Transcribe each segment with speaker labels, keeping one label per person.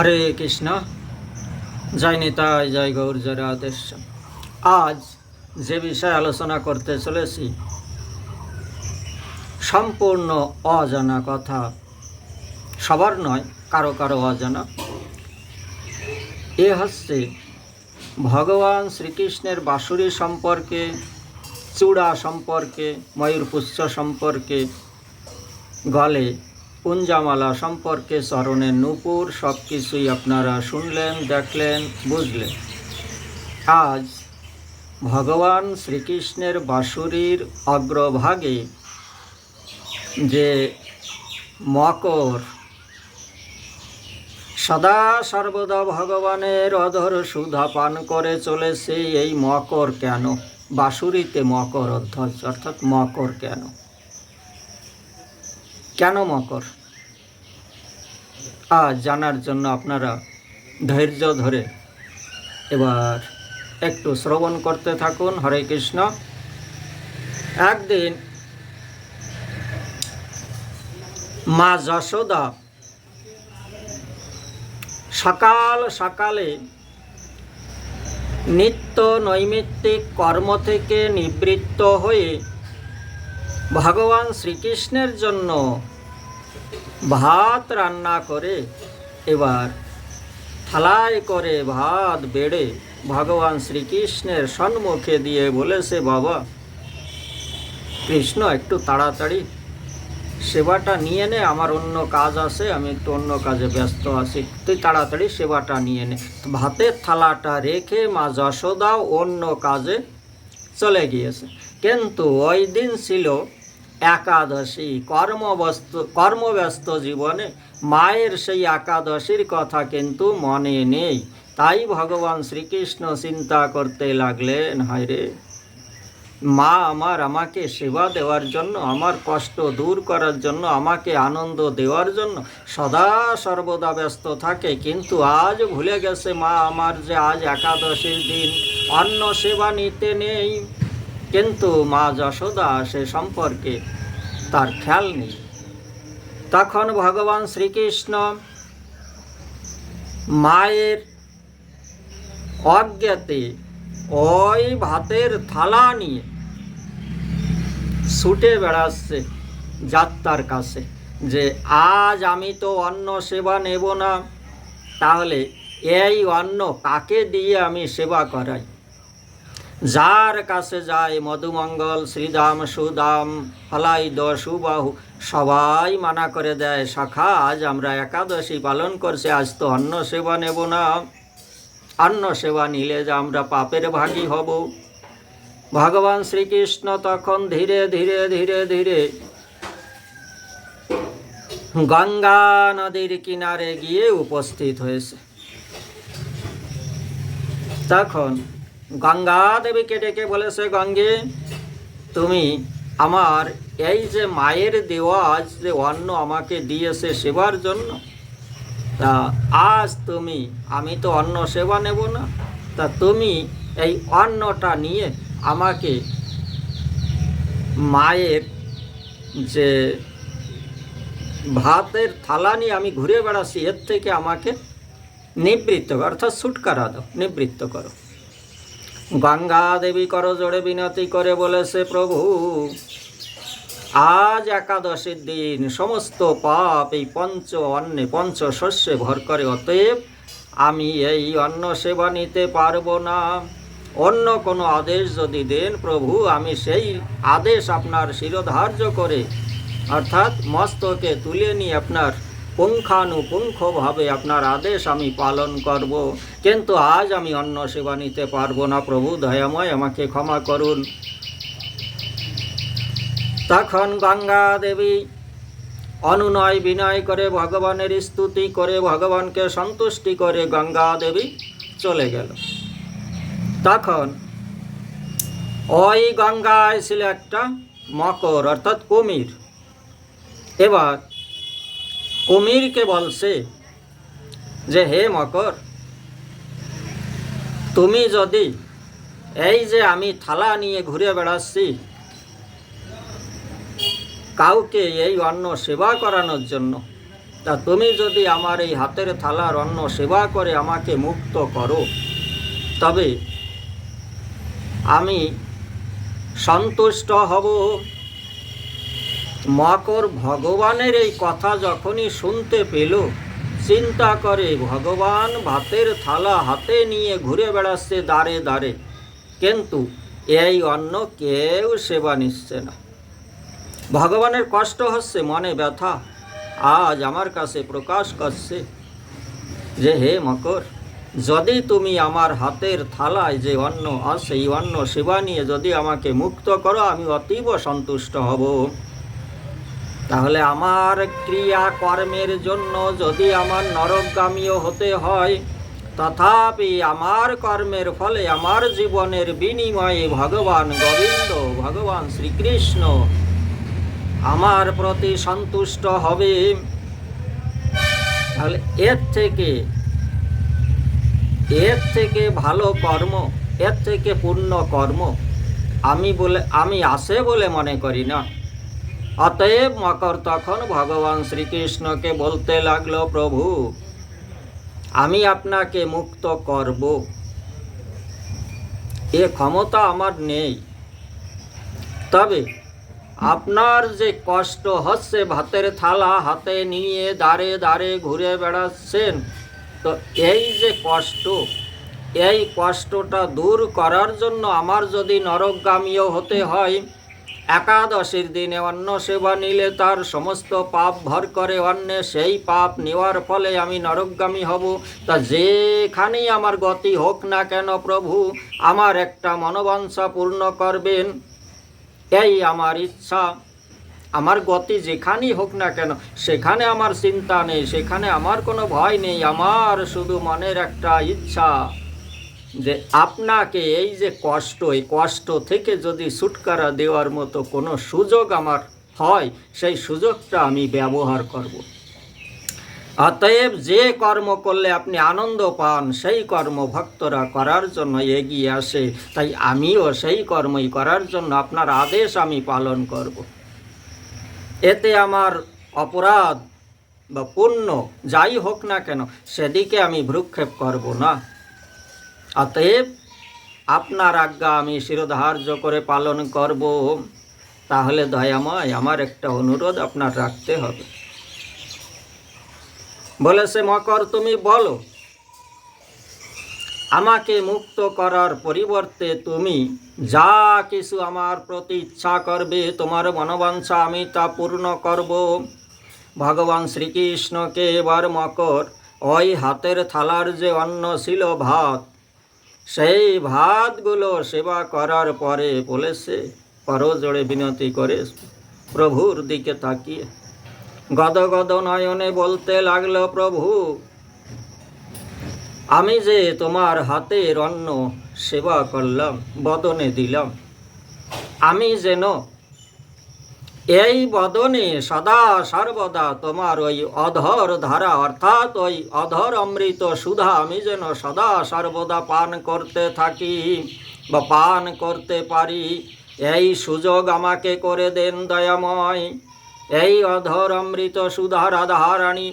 Speaker 1: হরে কৃষ্ণ। জয় নিতাই, জয় গৌর, জয় রাধেশ আজ যে বিষয়ে আলোচনা করতে চলেছি, সম্পূর্ণ অজানা কথা। সবার নয়, কারও কারও অজানা। এ হচ্ছে ভগবান শ্রীকৃষ্ণের বাঁশুরি সম্পর্কে, চূড়া সম্পর্কে ময়ূরপুচ্ছ সম্পর্কে গলে পুঞ্জামালা সম্পর্কে চরণের নূপুর সব কিছুই আপনারা শুনলেন, দেখলেন, বুঝলেন। আজ ভগবান শ্রীকৃষ্ণের বাঁশুরির অগ্রভাগে যে মকর, সদা সর্বদা ভগবানের অধর সুধা পান করে চলেছে, এই মকর কেন? বাঁশুরিতে মকর অধ্যায় অর্থাৎ মকর কেন? কেন মকর? জানার জন্য আপনারা ধৈর্য ধরে এবার একটু শ্রবণ করতে থাকুন। হরে কৃষ্ণ। একদিন মা যশোদা সকাল সকালে নিত্য নৈমিত্তিক কর্ম থেকে নিবৃত্ত হয়ে ভগবান শ্রীকৃষ্ণের জন্য ভাত রান্না করে, এবার থালায় করে ভাত বেড়ে ভগবান শ্রীকৃষ্ণের সম্মুখে দিয়ে বলেছে, বাবা, কৃষ্ণ, একটু তাড়াতাড়ি সেবাটা নিয়ে নে, আমার অন্য কাজ আছে, আমি একটু অন্য কাজে ব্যস্ত আছি। তুই তাড়াতাড়ি সেবাটা নিয়ে নে। ভাতের থালাটা রেখে মা যশোদাও অন্য কাজে চলে গিয়েছে। কিন্তু ওই দিন ছিল একাদশী কর্মব্যস্ত কর্মব্যস্ত জীবনে মায়ের সেই একাদশীর কথা কিন্তু মনে নেই। তাই ভগবান শ্রীকৃষ্ণ চিন্তা করতে লাগলেন, হায় রে, মা আমার আমাকে সেবা দেওয়ার জন্য, আমার কষ্ট দূর করার জন্য, আমাকে আনন্দ দেওয়ার জন্য সদা সর্বদা ব্যস্ত থাকে। কিন্তু আজ ভুলে গেছে মা আমার যে আজ একাদশীর দিন। অন্য সেবা নিতে নেই। কিন্তু মা যশোদা সে সম্পর্কে তার খেয়াল নেই। তখন ভগবান শ্রীকৃষ্ণ মায়ের অজ্ঞাতে ওই ভাতের থালা নিয়ে ছুটে বেড়াচ্ছে যাত্রার কাছে যে, আজ আমি তো অন্ন সেবা নেব না, তাহলে এই অন্ন কাকে দিয়ে আমি সেবা করাই? যার কাছে যায় মধুমঙ্গল, শ্রীদাম, সুদাম ফলাইদ সুবাহু, সবাই মানা করে দেয়, শাখা, আজ আমরা একাদশী পালন করছি, আজ তো অন্ন সেবা নেব না। অন্ন সেবা নিলে যে আমরা পাপের ভাগী হব। ভগবান শ্রীকৃষ্ণ তখন ধীরে ধীরে ধীরে ধীরে গঙ্গা নদীর কিনারে গিয়ে উপস্থিত হয়েছে। তখন গঙ্গা দেবীকে ডেকে বলেছে, গঙ্গে, তুমি আমার এই যে মায়ের দেওয়া, আজ যে অন্ন আমাকে দিয়েছে সেবার জন্য, তা আজ তুমি, আমি তো অন্ন সেবা নেব না, তা তুমি এই অন্নটা নিয়ে আমাকে মায়ের যে ভাতের থালা নিয়ে আমি ঘুরে বেড়াচ্ছি, এর থেকে আমাকে নিবৃত্ত অর্থাৎ ছুটকারা দাও, নিবৃত্ত করো। গঙ্গা দেবী করো জোরে বিনতি করে বলেছে প্রভু, আজ একাদশীর দিন সমস্ত পাপ এই পঞ্চ অন্নে পঞ্চ শস্যে ভর করে, অতএব আমি এই অন্ন সেবা নিতে পারব না। অন্য কোনো আদেশ যদি দেন প্রভু, আমি সেই আদেশ আপনার শিরোধার্য করে, অর্থাৎ মস্তকে তুলে নিয়ে আপনার পুঙ্খানুপুঙ্খভাবে আপনার আদেশ আমি পালন করব। কিন্তু আজ আমি অন্ন সেবা নিতে পারব না। প্রভু দয়াময় আমাকে ক্ষমা করুন। তখন গঙ্গা দেবী অনুনয় বিনয় করে ভগবানের স্তুতি করে ভগবানকে সন্তুষ্টি করে গঙ্গা দেবী চলে গেল। তখন ওই গঙ্গায় ছিল একটা মকর, অর্থাৎ কুমির। এবার কুমিরকে বলছে যে, হে মকর, তুমি যদি এই যে আমি থালা নিয়ে ঘুরে বেড়াচ্ছি, কাউকে এই অন্ন সেবা করানোর জন্য, তা তুমি যদি আমার এই হাতের থালার অন্ন সেবা করে আমাকে মুক্ত করো, তবে আমি সন্তুষ্ট হব মকর ভগবানের এই কথা যখনই শুনতে পেল, চিন্তা করে ভগবান ভাতের থালা হাতে নিয়ে ঘুরে বেড়াচ্ছে দাঁড়ে দাঁড়ে কিন্তু এই অন্ন কেউ সেবা নিচ্ছে না। ভগবানের কষ্ট হচ্ছে, মনে ব্যথা। আজ আমার কাছে প্রকাশ করছে যে, হে মকর, যদি তুমি আমার হাতের থালায় যে অন্ন আছে, এই অন্ন সেবা নিয়ে যদি আমাকে মুক্ত করো, আমি অতীব সন্তুষ্ট হব। তাহলে আমার ক্রিয়া কর্মের জন্য যদি আমার নরকগামীও হতে হয়, তথাপি আমার কর্মের ফলে আমার জীবনের বিনিময়ে ভগবান গোবিন্দ, ভগবান শ্রীকৃষ্ণ আমার প্রতি সন্তুষ্ট হবে। তাহলে এর থেকে এর থেকে ভালো কর্ম, এর থেকে পূর্ণ কর্ম আমি বলে, আমি আসে বলে মনে করি না। অতএব মকর তখন ভগবান শ্রীকৃষ্ণকে বলতে লাগল, প্রভু, আমি আপনাকে মুক্ত করব। এ ক্ষমতা আমার নেই। তবে আপনার যে কষ্ট হচ্ছে, ভাতের থালা হাতে নিয়ে দাঁড়ে দাঁড়ে ঘুরে বেড়াচ্ছেন, তো এই যে কষ্ট, এই কষ্টটা দূর করার জন্য আমার যদি নরকগামীও হতে হয় একাদশীর দিনে অন্ন সেবা নিলে তার সমস্ত পাপ ভর করে অন্যে সেই পাপ নেওয়ার ফলে আমি নরকগামী হব। তা যেখানেই আমার গতি হোক না কেন প্রভু, আমার একটা মনোবাঞ্ছা পূর্ণ করবেন। এই আমার ইচ্ছা। আমার গতি যেখানেই হোক না কেন, সেখানে আমার চিন্তা নেই, সেখানে আমার কোনো ভয় নেই, আমার শুধু মনের একটা ইচ্ছা। যে আপনাকে এই যে কষ্ট, এই কষ্ট থেকে যদি ছুটকারা দেওয়ার মতো কোনো সুযোগ আমার হয়, সেই সুযোগটা আমি ব্যবহার করব। অতএব যে কর্ম করলে আপনি আনন্দ পান, সেই কর্ম ভক্তরা করার জন্য এগিয়ে আসে তাই আমিও সেই কর্মই করার জন্য আপনার আদেশ আমি পালন করব। এতে আমার অপরাধ বা পুণ্য যাই হোক না কেন, সেদিকে আমি ভ্রুক্ষেপ করব না অতএব আপনার আজ্ঞা আমি শিরোধার্য করে পালন করব। তাহলে দয়াময় আমার একটা অনুরোধ আপনার রাখতে হবে। বলেছে মকর, তুমি বলো, আমাকে মুক্ত করার পরিবর্তে তুমি যা কিছু আমার প্রতি ইচ্ছা করবে, তোমার মনোবাঞ্ছা আমি তা পূর্ণ করব। ভগবান শ্রীকৃষ্ণকে এবার মকর, ওই হাতের থালার যে অন্ন ছিল ভাত সেই ভাতগুলো সেবা করার পরে বলেছে করজোড়ে বিনতি করে প্রভুর দিকে তাকিয়ে। গদ গদ নয়নে বলতে লাগল, প্রভু, আমি যে তোমার হাতের অন্ন সেবা করলাম, বদনে দিলাম। আমি যেন এই বদনে সদা সর্বদা তোমার ওই অধর ধারা, অর্থাৎ ওই অধর অমৃত সুধা আমি যেন সদা সর্বদা পান করতে থাকি বা পান করতে পারি। এই সুযোগ আমাকে করে দেন দয়াময়। এই অধর অমৃত সুধা রাধারানী,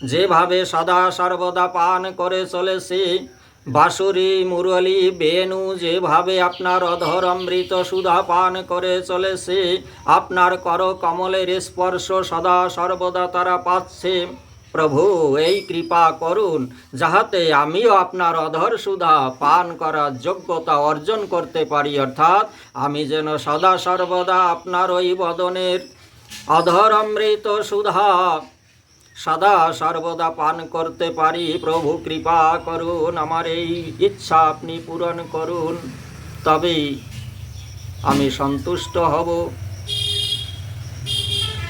Speaker 1: যেভাবে সদা সর্বদা পান করে চলেছে বাঁশুরি, মুরলি, বেনু যেভাবে আপনার অধর অমৃত সুধা পান করে চলেছে, আপনার কর কমলের স্পর্শ সদা সর্বদা তারা পাচ্ছে। প্রভু, এই কৃপা করুন, যাহাতে আমিও আপনার অধর সুধা পান করার যোগ্যতা অর্জন করতে পারি। অর্থাৎ আমি যেন সদা সর্বদা আপনার ওই বদনের অধর অমৃত সুধা সদা সর্বদা পান করতে পারি। প্রভু কৃপা করুন, আমার এই ইচ্ছা আপনি পূরণ করুন। তবেই আমি সন্তুষ্ট হব।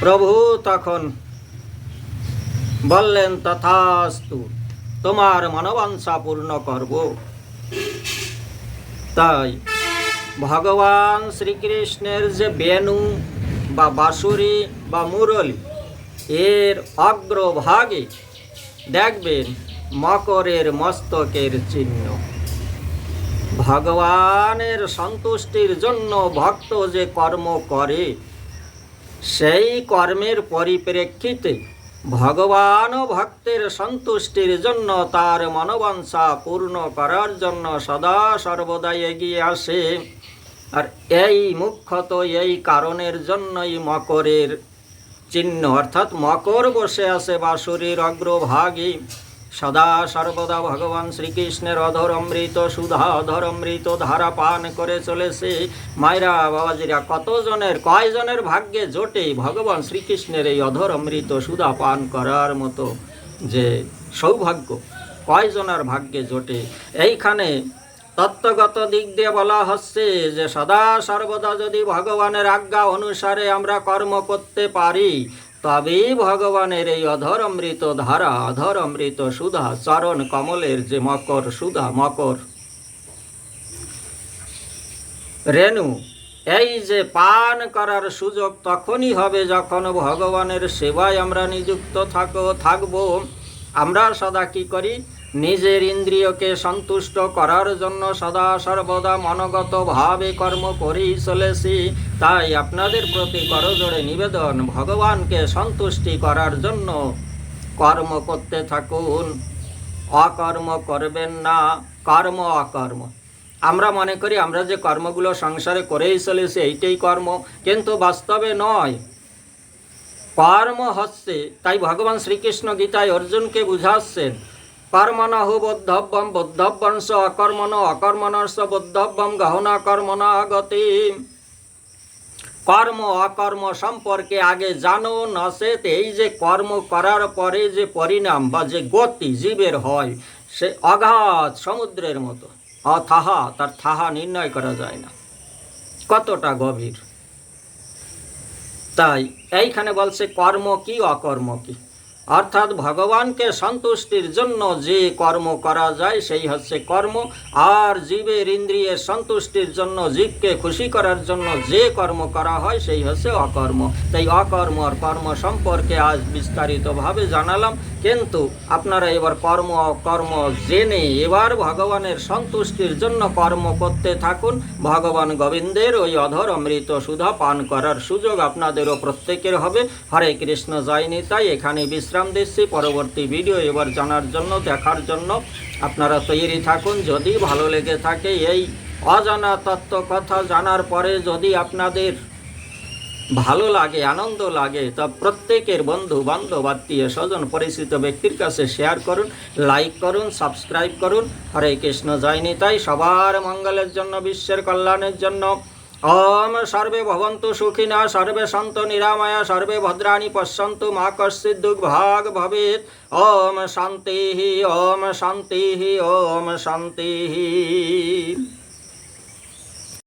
Speaker 1: প্রভু তখন বললেন, তথাস্তু, তোমার মনোবাঞ্ছা পূর্ণ করব। তাই ভগবান শ্রীকৃষ্ণের যে বেনু বা বাঁশুরি বা মুরলী এর অগ্রভাগে দেখবেন মকরের মস্তকের চিহ্ন। ভগবানের সন্তুষ্টির জন্য ভক্ত যে কর্ম করে, সেই কর্মের পরিপ্রেক্ষিতে ভগবান ভক্তের সন্তুষ্টির জন্য তার মনোবাঞ্ছা পূর্ণ করার জন্য সদা সর্বদা এগিয়ে আসে। আর এই মুখ্যত এই কারণের জন্যই মকরের চিহ্ন অর্থাৎ মকর বসে আছে বাসুরীর অগ্রভাগী। সদা সর্বদা ভগবান শ্রীকৃষ্ণের অধর অমৃত সুধা অধর অমৃত ধারা পান করে চলেছে। মায়েরা, বাবাজিরা, কতজনের, কয়জনের ভাগ্যে জোটে ভগবান শ্রীকৃষ্ণের এই অধর অমৃত সুধা পান করার মতো যে সৌভাগ্য? কয়জনের ভাগ্যে জোটে? এইখানে তত্ত্বগত দিক দিয়ে বলা হচ্ছে যে সদা সর্বদা যদি ভগবানের আজ্ঞা অনুসারে আমরা কর্ম করতে পারি, তবেই ভগবানের এই অধর অমৃত ধারা অধর অমৃত সুধা, চরণ কমলের যে মকর সুধা, মকর। রেণু, এই যে পান করার সুযোগ তখনই হবে যখন ভগবানের সেবায় আমরা নিযুক্ত থাকো, থাকব। আমরা সদা কি করি? নিজের ইন্দ্রিয়কে সন্তুষ্ট করার জন্য সদা সর্বদা মনগত ভাবে কর্ম করেই চলেছি। তাই আপনাদের প্রতি করজোড়ে নিবেদন, ভগবানকে সন্তুষ্টি করার জন্য কর্ম করতে থাকুন। অকর্ম করবেন না, কর্ম অকর্ম। আমরা মনে করি আমরা যে কর্মগুলো সংসারে করেই চলেছি, এইটাই কর্ম, কিন্তু বাস্তবে নয়। কর্ম হচ্ছে, তাই ভগবান শ্রীকৃষ্ণ গীতায় অর্জুনকে বুঝাচ্ছেন কর্মণহ বদ্ধব্যম বদ্ধব্যংশ অকর্মণ অকর্মণস্য বদ্ধব্যম গহনা কর্মণা গতি কর্ম, অকর্ম সম্পর্কে আগে জানো নসেত এই যে কর্ম করার পরে যে পরিণাম বা যে গতি জীবের হয়, সে অগাধ সমুদ্রের মতো। অথাহা, তার থাহা নির্ণয় করা যায় না। কতটা গভীর। তাই, এইখানে বলছে কর্ম কি, অকর্ম কি? অর্থাৎ ভগবানকে সন্তুষ্টির জন্য যে কর্ম করা যায়, সেই হচ্ছে কর্ম। আর জীবের ইন্দ্রিয়ের সন্তুষ্টির জন্য, জীবকে খুশি করার জন্য যে কর্ম করা হয়, সেই হচ্ছে অকর্ম। তাই অকর্ম আর কর্ম সম্পর্কে আজ বিস্তারিতভাবে জানালাম। কিন্তু আপনারা এবার কর্ম কর্ম জেনে এবার ভগবানের সন্তুষ্টির জন্য কর্ম করতে থাকুন। ভগবান গোবিন্দের ওই অধর অমৃত সুধা পান করার সুযোগ আপনাদেরও প্রত্যেকের হবে। হরে কৃষ্ণ, জয় তাই এখানে বিশ্রাম দিচ্ছি। পরবর্তী ভিডিও এবার জানার জন্য, দেখার জন্য। আপনারা তৈরি থাকুন। যদি ভালো লেগে থাকে এই অজানা তত্ত্ব কথা জানার পরে যদি আপনাদের ভালো লাগে, আনন্দ লাগে, তা প্রত্যেকের বন্ধু, বান্ধব, আত্মীয় স্বজন, পরিচিত ব্যক্তির কাছে শেয়ার করুন লাইক করুন সাবস্ক্রাইব করুন। হরে কৃষ্ণ, জয় নিতাই। সবার মঙ্গলের জন্য, বিশ্বের কল্যাণের জন্য। ওম সর্বে ভবন্তু সুখিনা, সর্বে সন্ত নিরাময়া, সর্বে ভদ্রাণী পশ্যন্তু মা কশ্চিৎ দুর্ভাগ ভবেত ওম শান্তি ওম শান্তি ওম শান্তি।